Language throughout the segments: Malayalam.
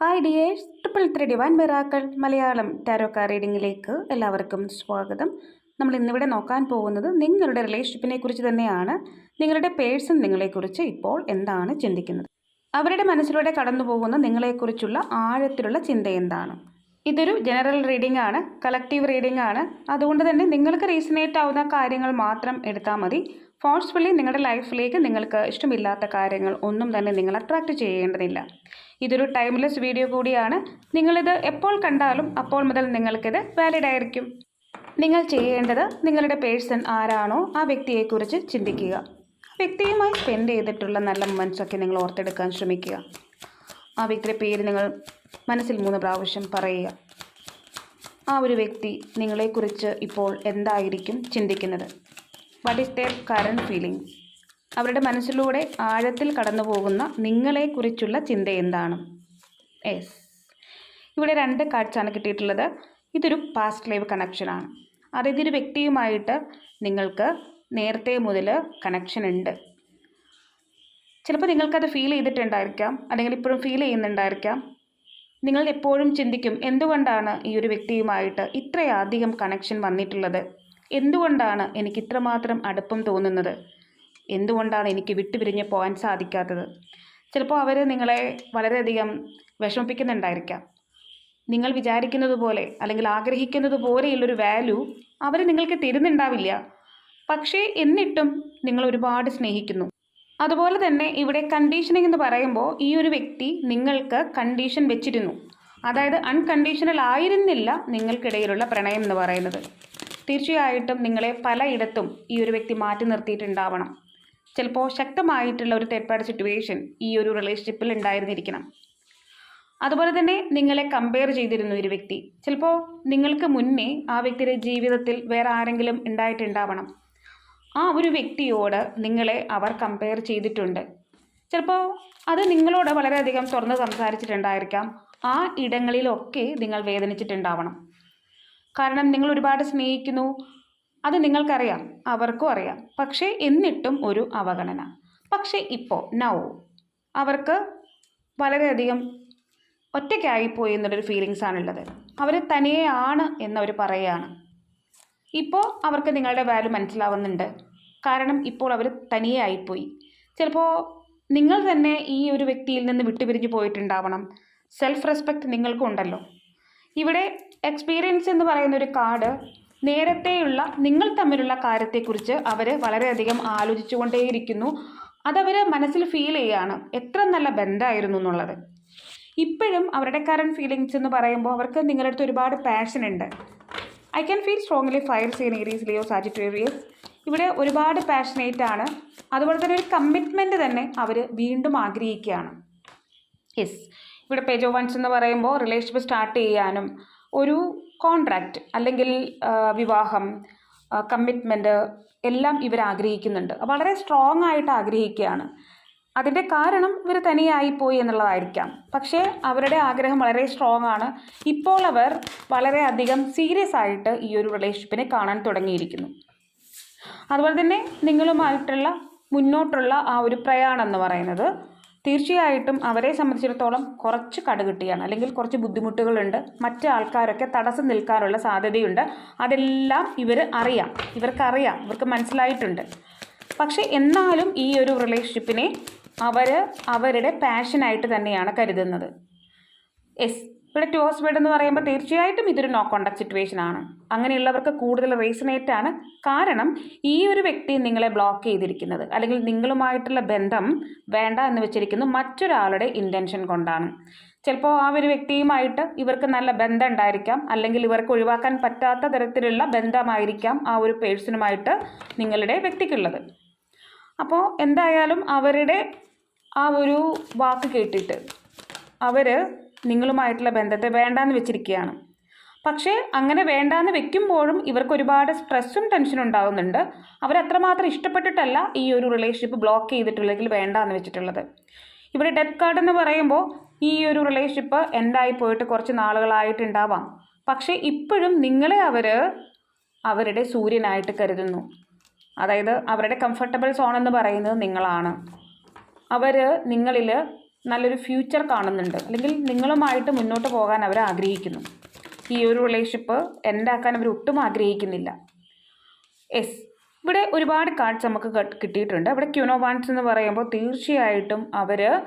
Hi dears triple three divine miracle Malayalam ടാരോക്ക റീഡിങ്ങിലേക്ക് എല്ലാവർക്കും സ്വാഗതം. നമ്മൾ ഇന്നിവിടെ നോക്കാൻ പോകുന്നത് നിങ്ങളുടെ റിലേഷൻഷിപ്പിനെ കുറിച്ച് തന്നെയാണ്. നിങ്ങളുടെ പേഴ്സൺ നിങ്ങളെക്കുറിച്ച് ഇപ്പോൾ എന്താണ് ചിന്തിക്കുന്നത്? അവരുടെ മനസ്സിലൂടെ കടന്നു പോകുന്ന നിങ്ങളെക്കുറിച്ചുള്ള ആഴത്തിലുള്ള ചിന്ത എന്താണ്? ഇതൊരു ജനറൽ റീഡിംഗ് ആണ് കളക്റ്റീവ് റീഡിംഗ് ആണ്. അതുകൊണ്ട് തന്നെ നിങ്ങൾക്ക് റീസണേറ്റ് ആവുന്ന കാര്യങ്ങൾ മാത്രം എടുത്താൽ മതി. ഫോഴ്സ്ഫുള്ളി നിങ്ങളുടെ ലൈഫിലേക്ക് നിങ്ങൾക്ക് ഇഷ്ടമില്ലാത്ത കാര്യങ്ങൾ ഒന്നും തന്നെ നിങ്ങൾ അട്രാക്റ്റ് ചെയ്യേണ്ടതില്ല. ഇതൊരു ടൈംലെസ് വീഡിയോ കൂടിയാണ്. നിങ്ങളിത് എപ്പോൾ കണ്ടാലും അപ്പോൾ മുതൽ നിങ്ങൾക്കിത് വാലിഡ് ആയിരിക്കും. നിങ്ങൾ ചെയ്യേണ്ടത് നിങ്ങളുടെ പേഴ്സൺ ആരാണോ ആ വ്യക്തിയെക്കുറിച്ച് ചിന്തിക്കുക. വ്യക്തിയുമായി സ്പെൻഡ് ചെയ്തിട്ടുള്ള നല്ല മൊമെന്റ്സൊക്കെ നിങ്ങൾ ഓർത്തെടുക്കാൻ ശ്രമിക്കുക. ആ വ്യക്തിയുടെ പേര് നിങ്ങൾ മനസ്സിൽ മൂന്ന് പ്രാവശ്യം പറയുക. ആ ഒരു വ്യക്തി നിങ്ങളെക്കുറിച്ച് ഇപ്പോൾ എന്തായിരിക്കും ചിന്തിക്കുന്നത്? What is their current feeling അവരുടെ മനസ്സിലൂടെ ആഴത്തിൽ കടന്നു പോകുന്ന നിങ്ങളെക്കുറിച്ചുള്ള ചിന്ത എന്താണ്? യെസ് ഇവിടെ രണ്ട് കാഴ്ചയാണ് കിട്ടിയിട്ടുള്ളത്. ഇതൊരു പാസ്റ്റ് ലൈവ് കണക്ഷനാണ് അതായത് ഒരു വ്യക്തിയുമായിട്ട് നിങ്ങൾക്ക് നേരത്തെ മുതൽ കണക്ഷൻ ഉണ്ട്. ചിലപ്പോൾ നിങ്ങൾക്കത് ഫീൽ ചെയ്തിട്ടുണ്ടായിരിക്കാം. അല്ലെങ്കിൽ ഇപ്പോഴും ഫീൽ ചെയ്യുന്നുണ്ടായിരിക്കാം. നിങ്ങൾ എപ്പോഴും ചിന്തിക്കും എന്തുകൊണ്ടാണ് ഈ ഒരു വ്യക്തിയുമായിട്ട് ഇത്രയധികം കണക്ഷൻ വന്നിട്ടുള്ളത്? എന്തുകൊണ്ടാണ് എനിക്ക് ഇത്രമാത്രം അടുപ്പം തോന്നുന്നത്? എന്തുകൊണ്ടാണ് എനിക്ക് വിട്ടുപിരിഞ്ഞ് പോകാൻ സാധിക്കാത്തത്? ചിലപ്പോൾ അവർ നിങ്ങളെ വളരെയധികം വിഷമിപ്പിക്കുന്നുണ്ടായിരിക്കാം. നിങ്ങൾ വിചാരിക്കുന്നത് പോലെ അല്ലെങ്കിൽ ആഗ്രഹിക്കുന്നത് പോലെയുള്ളൊരു വാല്യൂ അവർ നിങ്ങൾക്ക് തരുന്നുണ്ടാവില്ല. പക്ഷേ എന്നിട്ടും നിങ്ങൾ ഒരുപാട് സ്നേഹിക്കുന്നു. അതുപോലെ തന്നെ ഇവിടെ കണ്ടീഷനിങ് എന്ന് പറയുമ്പോൾ ഈ ഒരു വ്യക്തി നിങ്ങൾക്ക് കണ്ടീഷൻ വെച്ചിരുന്നു. അതായത് അൺകണ്ടീഷണൽ ആയിരുന്നില്ല നിങ്ങൾക്കിടയിലുള്ള പ്രണയം എന്ന് പറയുന്നത്. തീർച്ചയായിട്ടും നിങ്ങളെ പലയിടത്തും ഈ ഒരു വ്യക്തി മാറ്റി നിർത്തിയിട്ടുണ്ടാവണം. ചിലപ്പോൾ ശക്തമായിട്ടുള്ള ഒരു തേർഡ് സിറ്റുവേഷൻ ഈ ഒരു റിലേഷൻഷിപ്പിൽ ഉണ്ടായിരുന്നിരിക്കണം. അതുപോലെ തന്നെ നിങ്ങളെ കമ്പയർ ചെയ്തിരുന്നു ഒരു വ്യക്തി. ചിലപ്പോൾ നിങ്ങൾക്ക് മുന്നേ ആ വ്യക്തിയുടെ ജീവിതത്തിൽ വേറെ ആരെങ്കിലും ഉണ്ടായിട്ടുണ്ടാവണം. ആ ഒരു വ്യക്തിയോട് നിങ്ങളെ അവർ കമ്പയർ ചെയ്തിട്ടുണ്ട്. ചിലപ്പോൾ അത് നിങ്ങളോട് വളരെയധികം തുറന്ന് സംസാരിച്ചിട്ടുണ്ടായിരിക്കാം. ആ ഇടങ്ങളിലൊക്കെ നിങ്ങൾ വേദനിച്ചിട്ടുണ്ടാവണം. കാരണം നിങ്ങൾ ഒരുപാട് സ്നേഹിക്കുന്നു. അത് നിങ്ങൾക്കറിയാം. അവർക്കും അറിയാം. പക്ഷേ എന്നിട്ടും ഒരു അവഗണന. പക്ഷേ ഇപ്പോൾ നൗ അവർക്ക് വളരെയധികം ഒറ്റയ്ക്കായിപ്പോയി എന്നുള്ളൊരു ഫീലിങ്സാണുള്ളത് അവർ തനിയെയാണ് എന്നവർ പറയുകയാണ്. ഇപ്പോൾ അവർക്ക് നിങ്ങളുടെ വാല്യൂ മനസ്സിലാവുന്നുണ്ട്. കാരണം ഇപ്പോൾ അവർ തനിയെ ആയിപ്പോയി. ചിലപ്പോൾ നിങ്ങൾ തന്നെ ഈ ഒരു വ്യക്തിയിൽ നിന്ന് വിട്ടുപിരിഞ്ഞു പോയിട്ടുണ്ടാവണം. സെൽഫ് റെസ്പെക്റ്റ് നിങ്ങൾക്കും ഉണ്ടല്ലോ ഇവിടെ എക്സ്പീരിയൻസ് എന്ന് പറയുന്ന ഒരു കാർഡ് നേരത്തെയുള്ള നിങ്ങൾ തമ്മിലുള്ള കാര്യത്തെക്കുറിച്ച് അവർ വളരെയധികം ആലോചിച്ചുകൊണ്ടേയിരിക്കുന്നു. അതവർ മനസ്സിൽ ഫീൽ ചെയ്യുകയാണ് എത്ര നല്ല ബന്ധമായിരുന്നു എന്നുള്ളത്. ഇപ്പോഴും അവരുടെ കറണ്ട് ഫീലിങ്സ് എന്ന് പറയുമ്പോൾ അവർക്ക് നിങ്ങളുടെ അടുത്ത് ഒരുപാട് പാഷൻ ഉണ്ട്. I can feel strongly fire sign Aries Leo Sagittarius ഇവിടെ ഒരുപാട് പാഷനേറ്റ് ആണ്. അതുപോലെ തന്നെ ഒരു കമ്മിറ്റ്മെന്റ് തന്നെ അവർ വീണ്ടും ആഗ്രഹിക്കുകയാണ്. യെസ് ഇവിടെ പേജ് ഓഫ് വൺസ് എന്ന് പറയുമ്പോൾ റിലേഷൻഷിപ്പ് സ്റ്റാർട്ട് ചെയ്യാനും ഒരു കോൺട്രാക്റ്റ് അല്ലെങ്കിൽ വിവാഹം കമ്മിറ്റ്മെന്റ് എല്ലാം ഇവർ ആഗ്രഹിക്കുന്നുണ്ട്. വളരെ സ്ട്രോങ് ആയിട്ട് ആഗ്രഹിക്കുകയാണ്. അതിന്റെ കാരണം ഇവർ തനിയായിപ്പോയി എന്നുള്ളതായിരിക്കാം. പക്ഷേ അവരുടെ ആഗ്രഹം വളരെ സ്ട്രോങ് ആണ്. ഇപ്പോൾ അവർ വളരെയധികം സീരിയസ് ആയിട്ട് ഈ ഒരു റിലേഷൻഷിപ്പിനെ കാണാൻ തുടങ്ങിയിരിക്കുന്നു. അതുപോലെ തന്നെ നിങ്ങളുമായിട്ടുള്ള മുന്നോട്ടുള്ള ആ ഒരു പ്രയാണം എന്ന് പറയുന്നത് തീർച്ചയായിട്ടും അവരെ സംബന്ധിച്ചിടത്തോളം കുറച്ച് കടുകിട്ടിയാണ്. അല്ലെങ്കിൽ കുറച്ച് ബുദ്ധിമുട്ടുകളുണ്ട്. മറ്റ് ആൾക്കാരൊക്കെ തടസ്സം നിൽക്കാനുള്ള സാധ്യതയുണ്ട്. അതെല്ലാം ഇവർ അറിയാം. ഇവർക്കറിയാം. ഇവർക്ക് മനസ്സിലായിട്ടുണ്ട്. പക്ഷേ എന്നാലും ഈ ഒരു റിലേഷൻഷിപ്പിനെ അവർ അവരുടെ പാഷനായിട്ട് തന്നെയാണ് കരുതുന്നത്. എസ് ഇവിടെ ടു ബെഡ് എന്ന് പറയുമ്പോൾ തീർച്ചയായിട്ടും ഇതൊരു നോ കോണ്ടാക്ട് സിറ്റുവേഷൻ ആണ്. അങ്ങനെയുള്ളവർക്ക് കൂടുതൽ റീസണേറ്റ് ആണ്. കാരണം ഈ ഒരു വ്യക്തി നിങ്ങളെ ബ്ലോക്ക് ചെയ്തിരിക്കുന്നത് അല്ലെങ്കിൽ നിങ്ങളുമായിട്ടുള്ള ബന്ധം വേണ്ട എന്ന് വെച്ചിരിക്കുന്നു മറ്റൊരാളുടെ ഇന്റൻഷൻ കൊണ്ടാണ്. ചിലപ്പോൾ ആ ഒരു വ്യക്തിയുമായിട്ട് ഇവർക്ക് നല്ല ബന്ധം ഉണ്ടായിരിക്കാം അല്ലെങ്കിൽ ഇവർക്ക് ഒഴിവാക്കാൻ പറ്റാത്ത തരത്തിലുള്ള ബന്ധമായിരിക്കാം ആ ഒരു പേഴ്സണുമായിട്ട് നിങ്ങളുടെ വ്യക്തിക്കുള്ളത്. അപ്പോൾ എന്തായാലും അവരുടെ ആ ഒരു വാക്ക് കേട്ടിട്ട് അവർ നിങ്ങളുമായിട്ടുള്ള ബന്ധത്തെ വേണ്ടാന്ന് വെച്ചിരിക്കുകയാണ്. പക്ഷേ അങ്ങനെ വേണ്ടാന്ന് വെക്കുമ്പോഴും ഇവർക്ക് ഒരുപാട് സ്ട്രെസ്സും ടെൻഷനും ഉണ്ടാകുന്നുണ്ട് അവരത്രമാത്രം ഇഷ്ടപ്പെട്ടിട്ടല്ല ഈ ഒരു റിലേഷൻഷിപ്പ് ബ്ലോക്ക് ചെയ്തിട്ടുള്ളെങ്കിൽ വേണ്ടാന്ന് വെച്ചിട്ടുള്ളത്. ഇവിടെ ഡെത്ത് കാർഡ് എന്ന് പറയുമ്പോൾ ഈ ഒരു റിലേഷൻഷിപ്പ് എൻഡായി പോയിട്ട് കുറച്ച് നാളുകളായിട്ടുണ്ടാവാം. പക്ഷേ ഇപ്പോഴും നിങ്ങളെ അവർ അവരുടെ സൂര്യനായിട്ട് കരുതുന്നു. അതായത് അവരുടെ കംഫർട്ടബിൾ സോൺ എന്ന് പറയുന്നത് നിങ്ങളാണ്. അവർ നിങ്ങളിൽ നല്ലൊരു ഫ്യൂച്ചർ കാണുന്നുണ്ട്. അല്ലെങ്കിൽ നിങ്ങളുമായിട്ട് മുന്നോട്ട് പോകാൻ അവർ ആഗ്രഹിക്കുന്നു. ഈ ഒരു റിലേഷൻഷിപ്പ് എൻഡാക്കാൻ അവർ ഒട്ടും ആഗ്രഹിക്കുന്നില്ല. എസ് ഇവിടെ ഒരുപാട് കാർഡ്സ് നമുക്ക് കിട്ടിയിട്ടുണ്ട്. ഇവിടെ ക്യൂനോ വാൻസ് എന്ന് പറയുമ്പോൾ തീർച്ചയായിട്ടും അവർ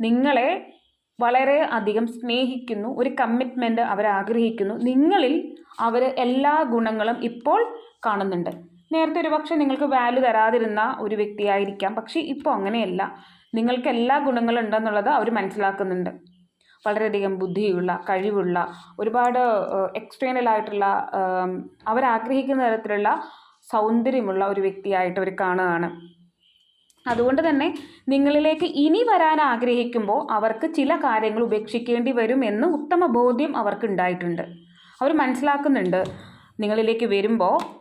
നിങ്ങളെ വളരെ അധികം സ്നേഹിക്കുന്നു. ഒരു കമ്മിറ്റ്മെന്റ് അവർ ആഗ്രഹിക്കുന്നു. നിങ്ങളിൽ അവർ എല്ലാ ഗുണങ്ങളും ഇപ്പോൾ കാണുന്നുണ്ട്. നേരത്തെ ഒരു പക്ഷേ നിങ്ങൾക്ക് വാല്യൂ തരാതിരുന്ന ഒരു വ്യക്തിയായിരിക്കാം. പക്ഷേ ഇപ്പോൾ അങ്ങനെയല്ല. നിങ്ങൾക്ക് എല്ലാ ഗുണങ്ങളും ഉണ്ടെന്നുള്ളത് അവർ മനസ്സിലാക്കുന്നുണ്ട്. വളരെയധികം ബുദ്ധിയുള്ള കഴിവുള്ള ഒരുപാട് ആം, അവരാഗ്രഹിക്കുന്ന തരത്തിലുള്ള സൗന്ദര്യമുള്ള ഒരു വ്യക്തിയായിട്ട് അവർ കാണുകയാണ്. അതുകൊണ്ട് തന്നെ നിങ്ങളിലേക്ക് ഇനി വരാൻ ആഗ്രഹിക്കുമ്പോൾ അവർക്ക് ചില കാര്യങ്ങൾ ഉപേക്ഷിക്കേണ്ടി വരും എന്ന് ഉത്തമ ബോധ്യം അവർക്ക് ഉണ്ടായിട്ടുണ്ട് അവർ മനസ്സിലാക്കുന്നുണ്ട്. നിങ്ങളിലേക്ക് വരുമ്പോൾ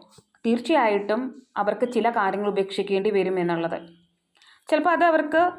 തീർച്ചയായിട്ടും അവർക്ക് ചില കാര്യങ്ങൾ ഉപേക്ഷിക്കേണ്ടി വരും എന്നുള്ളത്. ചിലപ്പോൾ അത് അവർക്ക്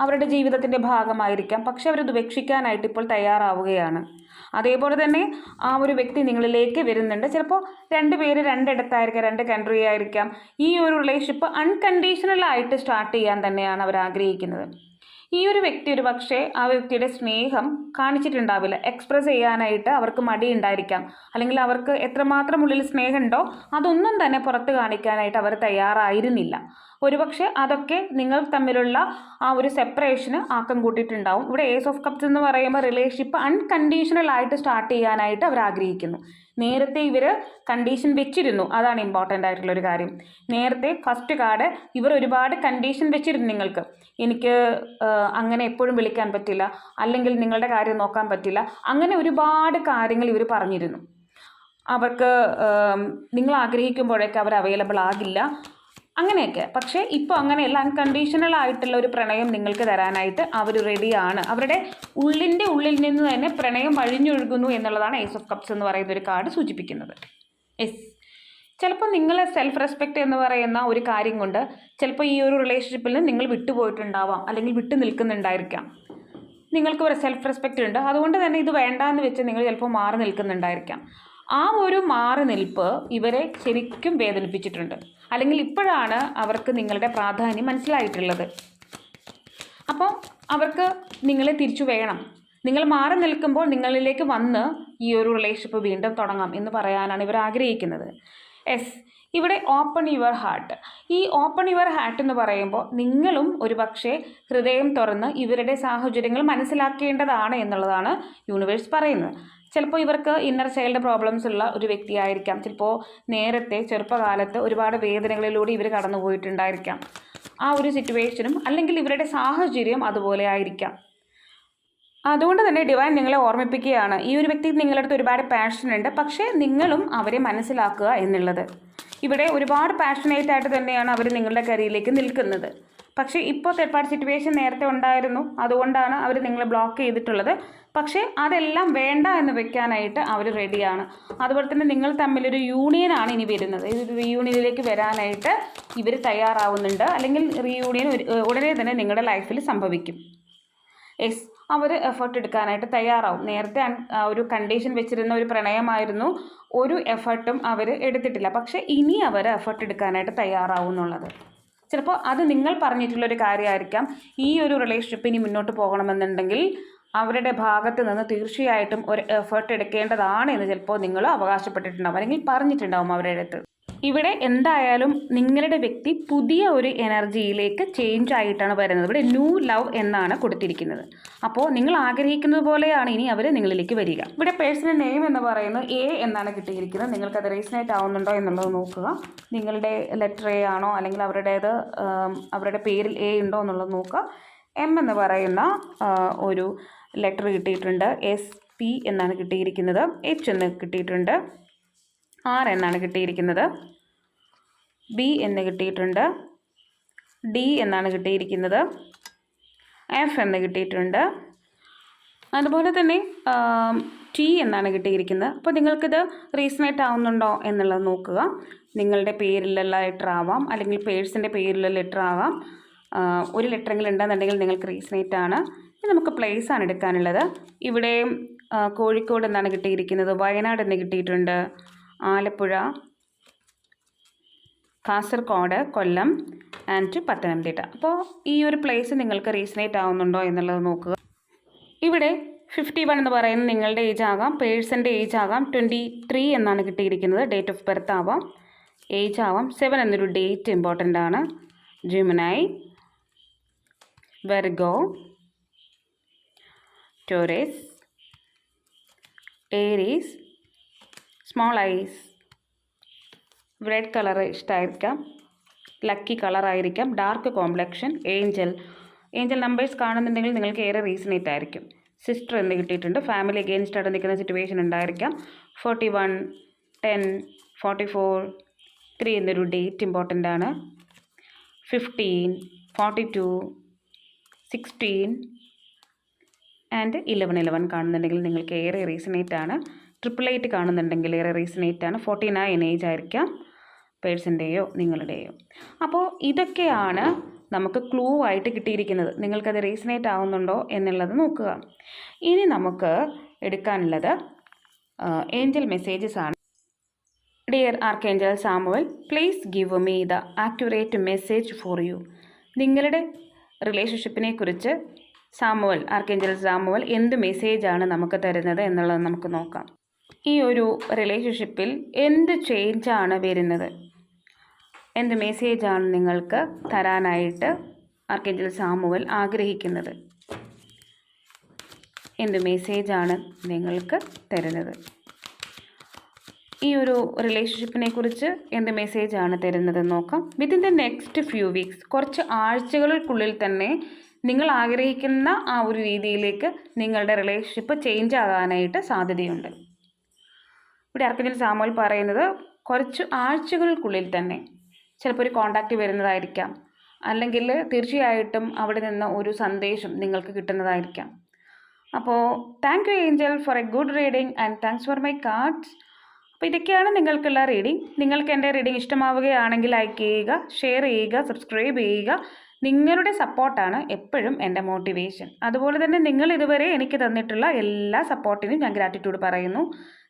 അവരുടെ ജീവിതത്തിന്റെ ഭാഗമായിരിക്കാം. പക്ഷെ അവരത് ഉപേക്ഷിക്കാനായിട്ട് ഇപ്പോൾ തയ്യാറാവുകയാണ്. അതേപോലെ തന്നെ ആ ഒരു വ്യക്തി നിങ്ങളിലേക്ക് വരുന്നുണ്ട്. ചിലപ്പോൾ രണ്ട് പേര് രണ്ടിടത്തായിരിക്കാം രണ്ട് കൺട്രി ആയിരിക്കാം. ഈ ഒരു റിലേഷൻഷിപ്പ് അൺകണ്ടീഷണലായിട്ട് സ്റ്റാർട്ട് ചെയ്യാൻ തന്നെയാണ് അവർ ആഗ്രഹിക്കുന്നത്. ഈ ഒരു വ്യക്തി ഒരു പക്ഷേ ആ വ്യക്തിയുടെ സ്നേഹം കാണിച്ചിട്ടുണ്ടാവില്ല. എക്സ്പ്രസ് ചെയ്യാനായിട്ട് അവർക്ക് മടി ഉണ്ടായിരിക്കാം അല്ലെങ്കിൽ അവർക്ക് എത്രമാത്രം ഉള്ളിൽ സ്നേഹമുണ്ടോ അതൊന്നും തന്നെ പുറത്ത് കാണിക്കാനായിട്ട് അവർ തയ്യാറായിരുന്നില്ല. ഒരുപക്ഷെ അതൊക്കെ നിങ്ങൾ തമ്മിലുള്ള ആ ഒരു സെപ്പറേഷന് ആക്കം കൂട്ടിയിട്ടുണ്ടാവും. ഇവിടെ ഏസ് ഓഫ് കപ്സ് എന്ന് പറയുമ്പോൾ റിലേഷൻഷിപ്പ് അൺകണ്ടീഷണൽ ആയിട്ട് സ്റ്റാർട്ട് ചെയ്യാനായിട്ട് അവർ ആഗ്രഹിക്കുന്നു. നേരത്തെ ഇവർ കണ്ടീഷൻ വെച്ചിരുന്നു. അതാണ് ഇമ്പോർട്ടന്റ് ആയിട്ടുള്ള ഒരു കാര്യം. നേരത്തെ ഫസ്റ്റ് കാർഡ് ഇവർ ഒരുപാട് കണ്ടീഷൻ വെച്ചിരുന്നു നിങ്ങൾക്ക്. എനിക്ക് അങ്ങനെ എപ്പോഴും വിളിക്കാൻ പറ്റില്ല. അല്ലെങ്കിൽ നിങ്ങളുടെ കാര്യം നോക്കാൻ പറ്റില്ല. അങ്ങനെ ഒരുപാട് കാര്യങ്ങൾ ഇവർ പറഞ്ഞിരുന്നു. അവർക്ക് നിങ്ങൾ ആഗ്രഹിക്കുമ്പോഴേക്ക് അവർ അവൈലബിൾ ആകില്ല. അങ്ങനെയൊക്കെ. പക്ഷേ ഇപ്പോൾ അങ്ങനെയല്ല. അൺകണ്ടീഷണൽ ആയിട്ടുള്ള ഒരു പ്രണയം നിങ്ങൾക്ക് തരാനായിട്ട് അവർ റെഡിയാണ് അവരുടെ ഉള്ളിന്റെ ഉള്ളിൽ നിന്ന് തന്നെ പ്രണയം വഴിഞ്ഞൊഴുകുന്നു എന്നുള്ളതാണ് ഏസ് ഓഫ് കപ്സ് എന്ന് പറയുന്ന ഒരു കാർഡ് സൂചിപ്പിക്കുന്നത്. എസ് ചിലപ്പോൾ നിങ്ങളെ സെൽഫ് റെസ്പെക്റ്റ് എന്ന് പറയുന്ന ഒരു കാര്യം കൊണ്ട് ചിലപ്പോൾ ഈ ഒരു റിലേഷൻഷിപ്പിൽ നിന്ന് നിങ്ങൾ വിട്ടുപോയിട്ടുണ്ടാവാം. അല്ലെങ്കിൽ വിട്ടു നിൽക്കുന്നുണ്ടായിരിക്കാം. നിങ്ങൾക്ക് ഒരു സെൽഫ് റെസ്പെക്റ്റ് ഉണ്ട്. അതുകൊണ്ട് തന്നെ ഇത് വേണ്ടാന്ന് വെച്ച് നിങ്ങൾ ചിലപ്പോൾ മാറി നിൽക്കുന്നുണ്ടായിരിക്കാം. ആ ഒരു മാറി നിൽപ്പ് ഇവരെ ശരിക്കും വേദനിപ്പിച്ചിട്ടുണ്ട്. അല്ലെങ്കിൽ ഇപ്പോഴാണ് അവർക്ക് നിങ്ങളുടെ പ്രാധാന്യം മനസ്സിലായിട്ടുള്ളത്. അപ്പം അവർക്ക് നിങ്ങളെ തിരിച്ചു വേണം. നിങ്ങൾ മാറി നിൽക്കുമ്പോൾ നിങ്ങളിലേക്ക് വന്ന് ഈ ഒരു റിലേഷൻഷിപ്പ് വീണ്ടും തുടങ്ങാം എന്ന് പറയാനാണ് ഇവർ ആഗ്രഹിക്കുന്നത്. എസ് ഇവിടെ ഓപ്പൺ യുവർ ഹാർട്ട് ഈ ഓപ്പൺ യുവർ ഹാർട്ട് എന്ന് പറയുമ്പോൾ നിങ്ങളും ഒരുപക്ഷെ ഹൃദയം തുറന്ന് ഇവരുടെ സാഹചര്യങ്ങൾ മനസ്സിലാക്കേണ്ടതാണ് എന്നുള്ളതാണ് യൂണിവേഴ്സ് പറയുന്നത്. ചിലപ്പോൾ ഇവർക്ക് ഇന്നർ ചൈൽഡ് പ്രോബ്ലംസ് ഉള്ള ഒരു വ്യക്തിയായിരിക്കാം. ചിലപ്പോൾ നേരത്തെ ചെറുപ്പകാലത്ത് ഒരുപാട് വേദനകളിലൂടെ ഇവർ കടന്നു പോയിട്ടുണ്ടായിരിക്കാം. ആ ഒരു സിറ്റുവേഷനും അല്ലെങ്കിൽ ഇവരുടെ സാഹചര്യം അതുപോലെ ആയിരിക്കാം. അതുകൊണ്ട് തന്നെ ഡിവൈൻ നിങ്ങളെ ഓർമ്മിപ്പിക്കുകയാണ് ഈ ഒരു വ്യക്തി നിങ്ങളുടെ അടുത്ത് ഒരുപാട് പാഷൻ ഉണ്ട് പക്ഷേ നിങ്ങളും അവരെ മനസ്സിലാക്കുക എന്നുള്ളത്. ഇവിടെ ഒരുപാട് പാഷനേറ്റ് ആയിട്ട് തന്നെയാണ് അവർ നിങ്ങളുടെ കരിയിലേക്ക് നിൽക്കുന്നത്. പക്ഷേ ഇപ്പോൾ തേർഡ് പാർട്ടി സിറ്റുവേഷൻ നേരത്തെ ഉണ്ടായിരുന്നു. അതുകൊണ്ടാണ് അവർ നിങ്ങളെ ബ്ലോക്ക് ചെയ്തിട്ടുള്ളത്. പക്ഷേ അതെല്ലാം വേണ്ട എന്ന് വെക്കാനായിട്ട് അവർ റെഡിയാണ് അതുപോലെ തന്നെ നിങ്ങൾ തമ്മിലൊരു യൂണിയനാണ് ഇനി വരുന്നത്. ഈ റീയൂണിയനിലേക്ക് വരാനായിട്ട് ഇവർ തയ്യാറാവുന്നുണ്ട്. അല്ലെങ്കിൽ റീയൂണിയൻ ഉടനെ തന്നെ നിങ്ങളുടെ ലൈഫിൽ സംഭവിക്കും. എസ് അവർ എഫേർട്ട് എടുക്കാനായിട്ട് തയ്യാറാവും. നേരത്തെ ഒരു കണ്ടീഷൻ വെച്ചിരുന്ന ഒരു പ്രണയമായിരുന്നു. ഒരു എഫേർട്ടും അവർ എടുത്തിട്ടില്ല. പക്ഷേ ഇനി അവർ എഫേർട്ട് എടുക്കാനായിട്ട് തയ്യാറാവും എന്നുള്ളത് ചിലപ്പോൾ അത് നിങ്ങൾ പറഞ്ഞിട്ടുള്ള പറഞ്ഞിട്ടുള്ളൊരു കാര്യമായിരിക്കാം ഈ ഒരു റിലേഷൻഷിപ്പ് ഇനി മുന്നോട്ട് പോകണമെന്നുണ്ടെങ്കിൽ അവരുടെ ഭാഗത്ത് നിന്ന് തീർച്ചയായിട്ടും ഒരു എഫേർട്ട് എടുക്കേണ്ടതാണ് എന്ന് ചിലപ്പോൾ നിങ്ങൾ അവകാശപ്പെട്ടിട്ടുണ്ടാവും. അല്ലെങ്കിൽ പറഞ്ഞിട്ടുണ്ടാവും അവരുടെ അടുത്ത്. ഇവിടെ എന്തായാലും നിങ്ങളുടെ വ്യക്തി പുതിയ ഒരു എനർജിയിലേക്ക് ചേഞ്ച് ആയിട്ടാണ് വരുന്നത്. ഇവിടെ ന്യൂ ലവ് എന്നാണ് കൊടുത്തിരിക്കുന്നത്. അപ്പോൾ നിങ്ങൾ ആഗ്രഹിക്കുന്നത് പോലെയാണ് ഇനി അവർ നിങ്ങളിലേക്ക് വരിക. ഇവിടെ പേഴ്സണൽ നെയിം എന്ന് പറയുന്നത് എ എന്നാണ് കിട്ടിയിരിക്കുന്നത്. നിങ്ങൾക്കത് റീസണേറ്റ് ആവുന്നുണ്ടോ എന്നുള്ളത് നോക്കുക. നിങ്ങളുടെ ലെറ്റർ എ ആണോ അല്ലെങ്കിൽ അവരുടേത് അവരുടെ പേരിൽ എ ഉണ്ടോ എന്നുള്ളത് നോക്കുക. എം എന്ന് പറയുന്ന ഒരു ലെറ്റർ കിട്ടിയിട്ടുണ്ട്. എസ് പി എന്നാണ് കിട്ടിയിരിക്കുന്നത്. എച്ച് എന്ന് കിട്ടിയിട്ടുണ്ട്. ആർ എന്നാണ് കിട്ടിയിരിക്കുന്നത്. ബി എന്ന് കിട്ടിയിട്ടുണ്ട്. ഡി എന്നാണ് കിട്ടിയിരിക്കുന്നത്. എഫ് എന്ന് കിട്ടിയിട്ടുണ്ട്. അതുപോലെ തന്നെ ടി എന്നാണ് കിട്ടിയിരിക്കുന്നത്. അപ്പോൾ നിങ്ങൾക്കിത് റീസണേറ്റ് ആവുന്നുണ്ടോ എന്നുള്ളത് നോക്കുക. നിങ്ങളുടെ പേരിലുള്ള ലെറ്റർ ആവാം അല്ലെങ്കിൽ പേഴ്സിന്റെ പേരിലുള്ള ലെറ്റർ ആവാം. ഒരു ലെറ്ററെങ്കിലും ഉണ്ടെന്നുണ്ടെങ്കിൽ നിങ്ങൾക്ക് റീസണേറ്റ് ആണ്. നമുക്ക് പ്ലേസ് ആണ് എടുക്കാനുള്ളത്. ഇവിടെ കോഴിക്കോട് എന്നാണ് കിട്ടിയിരിക്കുന്നത്. വയനാട് എന്ന് കിട്ടിയിട്ടുണ്ട്. ആലപ്പുഴ കാസർഗോഡ് കൊല്ലം ആൻഡ് പത്തനംതിട്ട. അപ്പോൾ ഈ ഒരു പ്ലേസ് നിങ്ങൾക്ക് റീസണേറ്റ് ആവുന്നുണ്ടോ എന്നുള്ളത് നോക്കുക. ഇവിടെ ഫിഫ്റ്റി വൺ എന്ന് പറയുന്നത് നിങ്ങളുടെ ഏജ് ആകാം പേഴ്സന്റെ ഏജ് ആകാം ട്വന്റി ത്രീ എന്നാണ് കിട്ടിയിരിക്കുന്നത് ഡേറ്റ് ഓഫ് ബർത്ത് ആവാം ഏജ് ആവാം സെവൻ എന്നൊരു ഡേറ്റ് ഇമ്പോർട്ടന്റ് ആണ്. ജുമനായി Virgo Taurus Aries small eyes red colour ഇഷ്ടമായിരിക്കാം lucky കളറായിരിക്കാം dark complexion angel angel numbers കാണുന്നുണ്ടെങ്കിൽ നിങ്ങൾക്ക് ഏറെ റീസണേറ്റ് ആയിരിക്കും. സിസ്റ്റർ എന്ന് കിട്ടിയിട്ടുണ്ട്. ഫാമിലി അഗെയിൻസ്റ്റ് ആയിട്ട് നിൽക്കുന്ന സിറ്റുവേഷൻ ഉണ്ടായിരിക്കാം. Forty one ten forty four three എന്നൊരു ഡേറ്റ് ഇമ്പോർട്ടന്റ് ആണ്. Fifteen forty two sixteen and eleven eleven കാണുന്നുണ്ടെങ്കിൽ നിങ്ങൾക്ക് ഏറെ റീസണേറ്റ് ആണ്. ട്രിപ്പിൾ എയ്റ്റ് കാണുന്നുണ്ടെങ്കിൽ ഏറെ റീസണേറ്റ് ആണ്. ഫോർട്ടി നയൻ ഏജ് ആയിരിക്കാം പേഴ്സന്റെയോ നിങ്ങളുടെയോ. അപ്പോൾ ഇതൊക്കെയാണ് നമുക്ക് ക്ലൂ ആയിട്ട് കിട്ടിയിരിക്കുന്നത്. നിങ്ങൾക്കത് റീസണേറ്റ് ആവുന്നുണ്ടോ എന്നുള്ളത് നോക്കുക. ഇനി നമുക്ക് എടുക്കാനുള്ളത് ഏഞ്ചൽ മെസ്സേജസ് ആണ്. Dear archangel Samuel please give me the accurate message for you നിങ്ങളുടെ റിലേഷൻഷിപ്പിനെ കുറിച്ച് സാമുവൽ ആർക്കേഞ്ചൽ സാമുവൽ എന്ത് മെസ്സേജാണ് നമുക്ക് തരുന്നത് എന്നുള്ളത് നമുക്ക് നോക്കാം. ഈ ഒരു റിലേഷൻഷിപ്പിൽ എന്ത് ചേഞ്ചാണ് വരുന്നത്? എന്ത് മെസ്സേജാണ് നിങ്ങൾക്ക് തരാനായിട്ട് ആർക്കേഞ്ചൽ സാമുവൽ ആഗ്രഹിക്കുന്നത്? എന്ത് മെസ്സേജാണ് നിങ്ങൾക്ക് തരുന്നത്? ഈ ഒരു റിലേഷൻഷിപ്പിനെ കുറിച്ച് എന്ത് മെസ്സേജാണ് തരുന്നത് നോക്കാം. Within the next few weeks കുറച്ച് ആഴ്ചകൾക്കുള്ളിൽ തന്നെ നിങ്ങൾ ആഗ്രഹിക്കുന്ന ആ ഒരു രീതിയിലേക്ക് നിങ്ങളുടെ റിലേഷൻഷിപ്പ് ചേഞ്ച് ആകാനായിട്ട് സാധ്യതയുണ്ട്. ഇവിടെ അർക്കഞ്ചൽ സാമോൽ പറയുന്നത് കുറച്ച് ആഴ്ചകൾക്കുള്ളിൽ തന്നെ ചിലപ്പോൾ ഒരു കോണ്ടാക്റ്റ് വരുന്നതായിരിക്കാം. അല്ലെങ്കിൽ തീർച്ചയായിട്ടും അവിടെ നിന്ന് ഒരു സന്ദേശം നിങ്ങൾക്ക് കിട്ടുന്നതായിരിക്കാം. അപ്പോൾ thank you angel for a good reading and thanks for my cards അപ്പോൾ ഇതൊക്കെയാണ് നിങ്ങൾക്കുള്ള റീഡിംഗ് നിങ്ങൾക്ക് എന്റെ റീഡിംഗ് ഇഷ്ടമാവുകയാണെങ്കിൽ ലൈക്ക് ചെയ്യുക ഷെയർ ചെയ്യുക സബ്സ്ക്രൈബ് ചെയ്യുക. നിങ്ങളുടെ സപ്പോർട്ടാണ് എപ്പോഴും എന്റെ മോട്ടിവേഷൻ അതുപോലെ തന്നെ നിങ്ങൾ ഇതുവരെ എനിക്ക് തന്നിട്ടുള്ള എല്ലാ സപ്പോർട്ടിനും ഞാൻ ഗ്രാറ്റിറ്റ്യൂഡ് പറയുന്നു.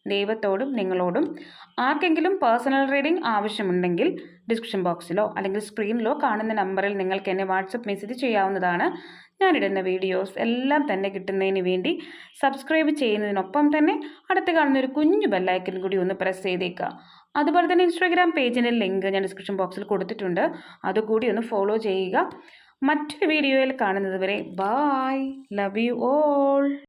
ദൈവത്തോടും നിങ്ങളോടും. ആർക്കെങ്കിലും പേഴ്സണൽ റീഡിംഗ് ആവശ്യമുണ്ടെങ്കിൽ ഡിസ്ക്രിപ്ഷൻ ബോക്സിലോ അല്ലെങ്കിൽ സ്ക്രീനിലോ കാണുന്ന നമ്പറിൽ നിങ്ങൾക്ക് എന്നെ വാട്സപ്പ് മെസ്സേജ് ചെയ്യാവുന്നതാണ്. ഞാനിടുന്ന വീഡിയോസ് എല്ലാം തന്നെ കിട്ടുന്നതിന് വേണ്ടി സബ്സ്ക്രൈബ് ചെയ്യുന്നതിനൊപ്പം തന്നെ അടുത്ത് കാണുന്ന ഒരു കുഞ്ഞു ബെല്ലൈക്കൻ കൂടി ഒന്ന് പ്രസ് ചെയ്തേക്കുക. അതുപോലെ തന്നെ ഇൻസ്റ്റാഗ്രാം പേജിന്റെ ലിങ്ക് ഞാൻ ഡിസ്ക്രിപ്ഷൻ ബോക്സിൽ കൊടുത്തിട്ടുണ്ട്. അതുകൂടി ഒന്ന് ഫോളോ ചെയ്യുക. മറ്റൊരു വീഡിയോയിൽ കാണുന്നത് വരെ ബായ് ലവ് യു ഓൾ